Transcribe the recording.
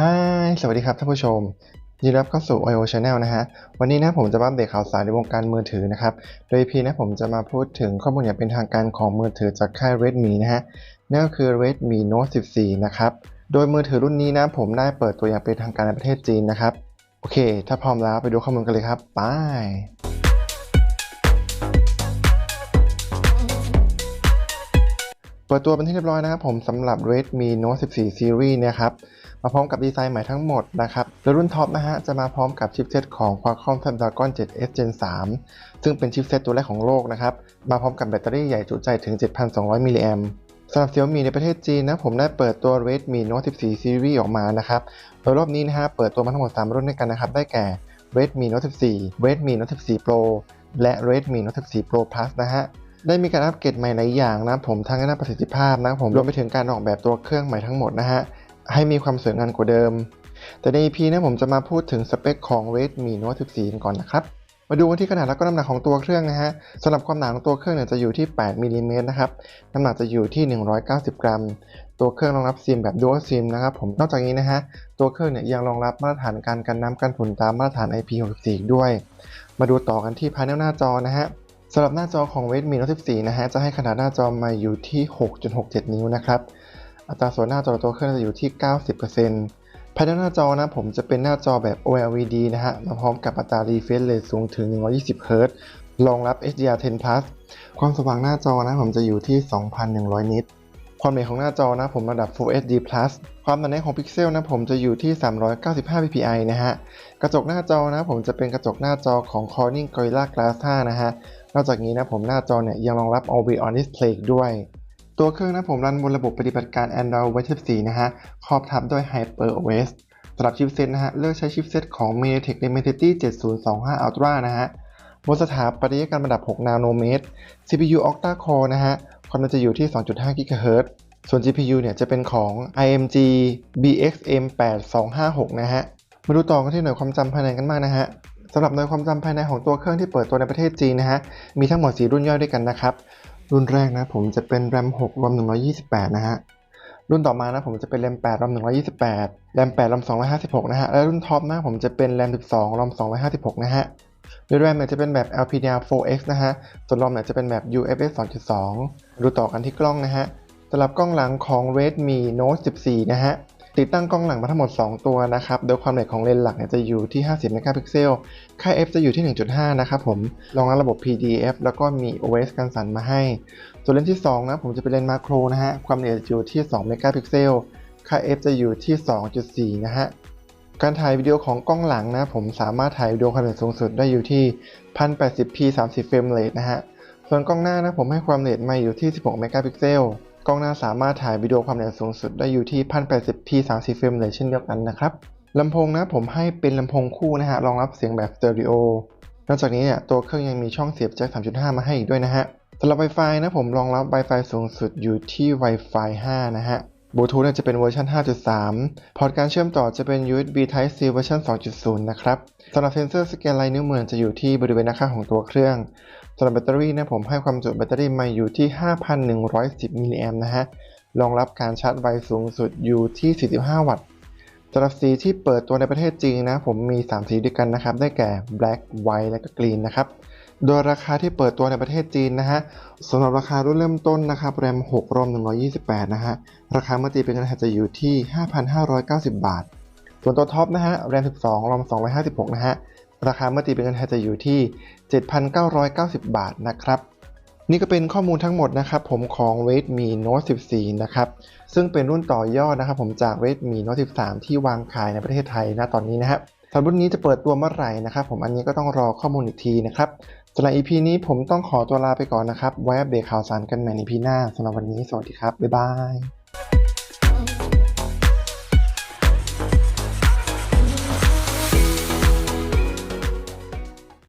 ฮายสวัสดีครับท่านผู้ชมยินดีรับเข้าสู่ IO Channel นะฮะ วันนี้นะผมจะมาอัปเดตข่าวสารในวงการมือถือนะครับ โดยพีนะผมจะมาพูดถึงข้อมูลอย่างเป็นทางการของมือถือจากค่าย Redmi นะฮะ นั่นก็คือ Redmi Note 14 นะครับ โดยมือถือรุ่นนี้นะผมได้เปิดตัวอย่างเป็นทางการในประเทศจีนนะครับ โอเค ถ้าพร้อมแล้วไปดูข้อมูลกันเลยครับไปเปิดตัวเป็นที่เรียบร้อยนะครับผมสำหรับ Redmi Note 14 Series นะครับ มาพร้อมกับดีไซน์ใหม่ทั้งหมดนะครับโดยรุ่นท็อปนะฮะจะมาพร้อมกับชิปเซตของ Qualcomm Snapdragon 7 S Gen 3 ซึ่งเป็นชิปเซตตัวแรกของโลกนะครับมาพร้อมกับแบตเตอรี่ใหญ่จุใจถึง 7,200 มิลลิแอมสำหรับ Xiaomi ในประเทศจีนนะผมได้เปิดตัว Redmi Note 14 Series ออกมานะครับโดยรอบนี้นะฮะเปิดตัวมาทั้งหมด 3 รุ่นด้วยกันนะครับได้แก่ Redmi Note 14 Redmi Note 14 Pro และ Redmi Note 14 Pro Plus นะฮะได้มีการอัปเกรดใหม่หลายอย่างนะผมทั้งด้านประสิทธิภาพนะผมรวมไปถึงการออกแบบตัวเครื่องใหม่ทั้งหมดนะฮะ ให้มีความสวยงามกว่าเดิม แต่ใน EP นะผมจะมาพูดถึงสเปคของ Redmi Note 14กันก่อนนะครับ มาดูกันที่ขนาดและก็น้ำหนักของตัวเครื่องนะฮะสำหรับความหนาของตัวเครื่องเนี่ยจะอยู่ที่ 8มิลลิเมตรนะครับ น้ำหนักจะอยู่ที่ 190 กรัม ตัวเครื่องรองรับซิมแบบ Dual SIM นะครับผม นอกจากนี้นะฮะ ตัวเครื่องเนี่ยยังรองรับมาตรฐานการกันน้ำกันฝุ่นตามมาตรฐาน IP64 ด้วย มาดูต่อกันที่ภายในหน้าจอนะฮะสำหรับหน้าจอของ Redmi Note 14นะฮะ จะให้ขนาดหน้าจอมาอยู่ที่ 6.67 นิ้วนะครับ อัตราส่วนหน้าจอตัวเครื่องจะอยู่ที่ 90%ภายในหน้าจอนะผมจะเป็นหน้าจอแบบ OLED นะฮะ มาพร้อมกับอัตรา refresh rate สูงถึง 120 Hz รองรับ HDR10 Plus ความสว่างหน้าจอนะผมจะอยู่ที่ 2,100 นิต ความละเอียดของหน้าจอนะผมระดับ Full HD Plus ความหนาแน่นของพิกเซลนะผมจะอยู่ที่ 395 ppi นะฮะ กระจกหน้าจอนะผมจะเป็นกระจกหน้าจอของ Corning Gorilla Glass 5 นะฮะ นอกจากนี้นะผมหน้าจอเนี่ยยังรองรับ Always On Display ด้วย ตัวเครื่องนะผมรันบนระบบปฏิบัติการ Android Wear 14นะฮะครอบทับด้วย HyperOS สำหรับชิปเซ็ตนะฮะเลือกใช้ชิปเซ็ตของ MediaTek Dimensity 7025 Ultra นะฮะบนสถาปัตยกรรมระดับ 6 นาโนเมตร CPU Octa Core นะฮะ ความเร็วจะอยู่ที่ 2.5 GHz ส่วน GPU เนี่ยจะเป็นของ IMG BXM 8256 นะฮะ มาดูต่อกันที่หน่วยความจำภายในกันมากนะฮะสำหรับหน่วยความจำภายในของตัวเครื่องที่เปิดตัวในประเทศจีนนะฮะ มีทั้งหมด 4 รุ่นย่อยด้วยกันนะครับ รุ่นแรกนะผมจะเป็น RAM 6 ROM 128 นะฮะ รุ่นต่อมานะผมจะเป็น RAM 8 ROM 128 RAM 8 ROM 256 นะฮะ และรุ่นท็อปนะผมจะเป็น RAM 12 ROM 256 นะฮะโดย RAM เนี่ยจะเป็นแบบ LPDDR4X นะฮะ ส่วน ROM เนี่ยจะเป็นแบบ UFS 2.2 ดูต่อกันที่กล้องนะฮะสำหรับกล้องหลังของ Redmi Note 14 นะฮะ ติดตั้งกล้องหลังมาทั้งหมด 2 ตัวนะครับ โดยความละเอียดของเลนส์หลักเนี่ยจะอยู่ที่ 50 เมกะพิกเซล ค่า f จะอยู่ที่ 1.5 นะครับผม รองรับระบบ PDF แล้วก็มี OS กันสั่นมาให้ ส่วนเลนส์ที่ 2 นะผมจะเป็นเลนส์มาโครนะฮะ ความละเอียดอยู่ที่ 2 เมกะพิกเซล ค่า f จะอยู่ที่ 2.4 นะฮะ การถ่ายวิดีโอของกล้องหลังนะผมสามารถถ่ายวิดีโอความละเอียดสูงสุดได้อยู่ที่ 1080p 30เฟรมเรทนะฮะ ส่วนกล้องหน้านะผมให้ความละเอียดมาอยู่ที่ 16 เมกะพิกเซล กล้องหน้าสามารถถ่ายวิดีโอความละเอียดสูงสุดได้อยู่ที่ 1080p 30เฟรมเรทเช่นเดียวกันนะครับลำโพงนะผมให้เป็นลำโพงคู่นะฮะรองรับเสียงแบบสเตอริโอนอกจากนี้เนี่ยตัวเครื่องยังมีช่องเสียบแจ็ค3.5 มาให้อีกด้วยนะฮะสำหรับ Wi-Fi นะผมรองรับ Wi-Fi สูงสุดอยู่ที่ Wi-Fi 5 นะฮะบลูทูธจะเป็นเวอร์ชัน5.3 พอร์ตการเชื่อมต่อจะเป็น USB Type C เวอร์ชัน2.0 นะครับสำหรับเซนเซอร์สแกนลายนิ้วมือจะอยู่ที่บริเวณหน้าข้างของตัวเครื่อง สำหรับแบตเตอรี่นะผมให้ความจุแบตเตอรี่มาอยู่ที่ 5,110มิลลิแอมนะฮะรองรับการชาร์จไวสูงสุดอยู่ที่ 45 วัตต์สำหรับสีที่เปิดตัวในประเทศจีนนะผมมี 3 สีด้วยกันนะครับ ได้แก่ black white และก็ green นะครับ โดยราคาที่เปิดตัวในประเทศจีนนะฮะสำหรับราคารุ่นเริ่มต้นนะครับ RAM 6 ROM 128 นะฮะ ราคาเมื่อตีเป็นเงินไทยจะอยู่ที่ 5,590 บาท ส่วนตัวท็อปนะฮะ RAM 12 ROM 256 นะฮะ ราคาเมื่อตีเป็นเงินไทยจะอยู่ที่ 7,990 บาทนะครับนี่ก็เป็นข้อมูลทั้งหมดนะครับผมของ Redmi Note 14 นะครับ ซึ่งเป็นรุ่นต่อยอดนะครับผมจาก Redmi Note 13 ที่วางขายในประเทศไทยณตอนนี้นะครับสำหรับรุ่นนี้จะเปิดตัวเมื่อไหร่นะครับผมอันนี้ก็ต้องรอข้อมูลอีกทีนะครับสำหรับ EP นี้ผมต้องขอตัวลาไปก่อนนะครับ ไว้อัปเดตข่าวสารกันใหม่ใน EP หน้าสำหรับวันนี้สวัสดีครับ บ๊ายบาย